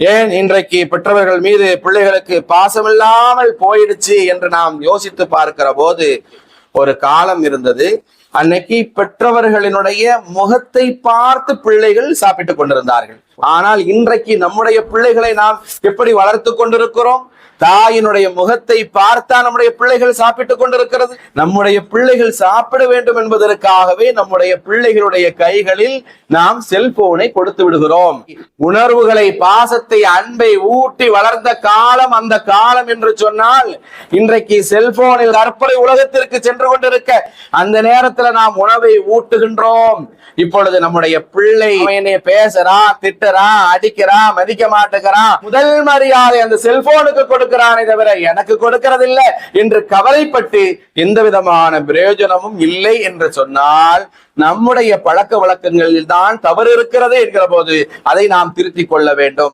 ஏன் இன்றைக்கு பெற்றவர்கள் மீது பிள்ளைகளுக்கு பாசமில்லாமல் போயிடுச்சு என்று நாம் யோசித்து பார்க்கிற போது ஒரு காலம் இருந்தது. அன்னைக்கு பெற்றவர்களினுடைய முகத்தை பார்த்து பிள்ளைகள் சாப்பிட்டுக் கொண்டிருந்தார்கள். ஆனால் இன்றைக்கு நம்முடைய பிள்ளைகளை நாம் எப்படி வளர்த்து கொண்டிருக்கிறோம்? தாயினுடைய முகத்தை பார்த்தா நம்முடைய பிள்ளைகள் சாப்பிட்டுக் கொண்டிருக்கிறது. நம்முடைய பிள்ளைகள் சாப்பிட வேண்டும் என்பதற்காகவே நம்முடைய பிள்ளைகளுடைய கைகளில் நாம் செல்போனை கொடுத்து விடுகிறோம். உணர்வுகளை பாசத்தை அன்பை ஊட்டி வளர்ந்த காலம் அந்த காலம் என்று சொன்னால் இன்றைக்கு செல்போனில் கற்பனை உலகத்திற்கு சென்று கொண்டிருக்க அந்த நேரத்தில் நாம் உணவை ஊட்டுகின்றோம். இப்பொழுது நம்முடைய பிள்ளை என்னை பேசுறான் திட்டுறான் அடிக்கிறான் மதிக்க மாட்டுகிறான் முதல் மரியாதை அந்த செல்போனுக்கு கொடுக்கிறானே தவிர எனக்கு கொடுக்கிறது என்று கவலைப்பட்டு எந்த விதமான பிரயோஜனமும் இல்லை என்று சொன்னால் நம்முடைய பழக்க வழக்கங்களில் தான் தவறு இருக்கிறது என்கிற போது அதை நாம் திருத்திக் கொள்ள வேண்டும்.